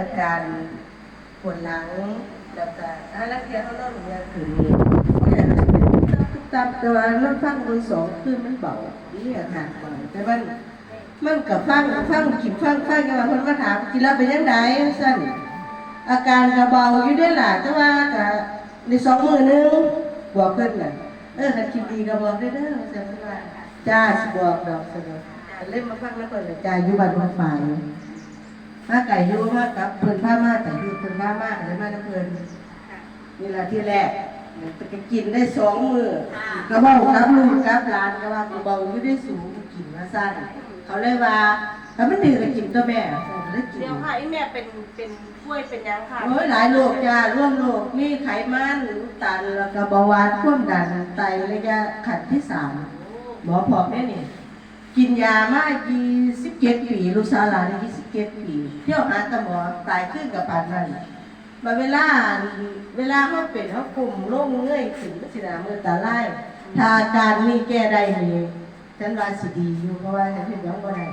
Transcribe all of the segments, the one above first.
อาการปวดหลังแล้วก็ถ้าลักเทียเขาเริ่มมีอาการเนี่ยทุกตับแต่ว่าเราฟังมือสองคือมันเบานี่อาการเบาแต่มันมันกับฟังฟังกินฟังฟังกันว่าคนมาถามกินแล้วเป็นยังไงสั้นอาการกระเบาอยู่ได้หล่ะแต่ว่าก็ในสองมือนึงบอกเพิ่นน่ะเออถ้าคิดดีก็บอกได้เด้อจำว่าจ้าสบอกดอกสนุกเล่นมาฟังแล้วเพิ่นเลยจ้าอยู่บ้านคนฝ่าย มาไก่ยูมากับเพิ่นผ้ามาแต่ยูเพิ่นผ้ามาเลยมากับเพิ่นนี่แหละที่แรกไปกินได้สองมือกระเบ้ากับลูกกับหลานก็ว่ากระเบ้าอยู่ได้สูงกินมาสั้นเขาเลยว่าถ้ามันดื้อก็กินตัวแม่เลยกินเดี๋ยวค่ะไอ้แม่เป็นเป็นถ้วยเป็นยังค่ะโอ้ยหลายโรคจ้าร่วมโรคมีไขมันน้ำตาลแล้วก็เบาหวานความดันไตระยะขั้นที่สามหมอบอกแน่นี่ กินยามา27ปีลูกสาวหลานอายุ27ปีเที่ยวหาแตหมอตายขึ้นกับปานนั้นมาเวลาเวลาเขาเป็นเขากลุ่มโรคเงยขึ้นสินามือตาไล่ถ้าการนี้แก้ได้นี่ฉันว่าสิดีอยู่เพราะว่าฉันเห็นยังบ่ได้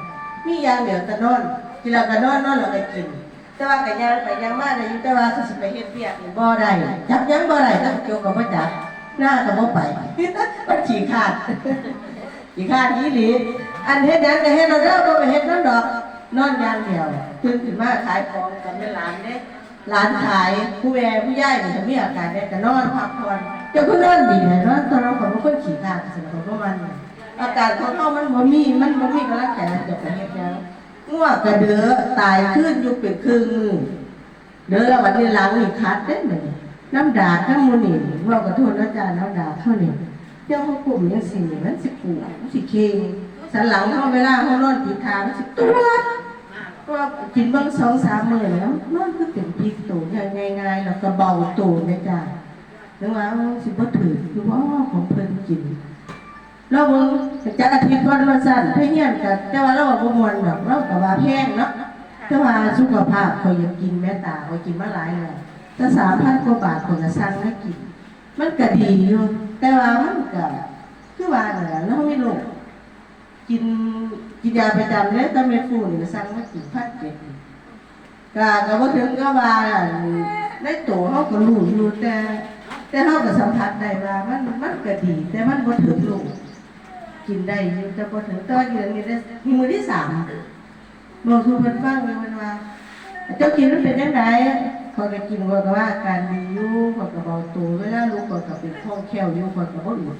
มียางเดียวต่นอนกินแล้วก็นอนนอนแล้วก็กิน แต่ว่าก็ยังไปยังมาได้อยู่แต่ว่าก็สิไปเฮ็ดเวียกนี่บ่ได้จับยังบ่ได้ต้องเกี่ยวกับบ่จับหน้าก็บ่ไปมันขี้ขาด อีกข้างนี้หลีอันเฮ็ดยังก็เฮ็ดเราเด้อบ่ไปเฮ็ดนั่นดอก นอนยางเดียวตื่นขึ้นมาขายของกับแม่หลานเด้หลานขายผู้แม่ผู้ใหญ่นี่ก็มีอาการได้ก็นอนพักผ่อนจ้าก็นอนดีนะนอนตอนเราก็บ่ค่อยขี้ขาดสิของพวกมันอาการของเฮามันบ่มีมันบ่มีกำลังใจจะไปเฮ็ดหยังงัวงกระเดือตายขึ้นอยู่เป็นครึ่งมือเด้อแล้ววันนี้หลังนี่คัดเด้เหมือนน้ำดาดน้ำมูนี่เว่าก็โทษนะจ๊ะน้ำดาดเท่านี้ เจ้าเขากลุ่มยังสิมันสิปวดมันสิเคงสันหลังเขาเวลาเขานอนปีขามันสิตัวก็กินเบิ้งสองสามมื้อแล้วนอนก็เป็นพริกตูง่ายง่ายๆแล้วก็เบาตูนะจ๊ะนึกว่าสิบ่ถือคือว่าของเพิ่นกินเราเบิ่งจักอาทิตย์ก่อนมาสั่นเพื่อนกันแต่ว่าเราบ่มวนดอกเราก็ว่าแพงเนาะแต่ว่าสุขภาพเขายังกินแม่ตาเขากินมาหลายแล้วแต่สามพันกว่าบาทคนก็สั่งให้กิน มันก็ดีอยู่ แต่ว่ามันก็คือว่าน่นแหละเราไม่รู้กินกินยาประจำแล้วแต่ไม่ฟูนี่ก็สั่งมากินพัดเจ็ดก็ก็บ่ถึงก็ว่าในตัวเฮาก็รู้อยู่แต่ แต่เฮาก็สัมผัสได้ว่ามันมันก็ดี แต่มันบ่ถึงลูกกินได้อยู่แต่บ่ถึงแตอนนี้นี่ได้มีมือที่สามบอกสู่เพิ่นฟังเลยมันว่าเจ้ากินมันเป็นยังไง พอก็กินพอก็ว่าอาการดีอยู่พอก็เบาตัวเวลาลูกพอก็เป็นข้อแค้วอยู่พอก็บ่หลุด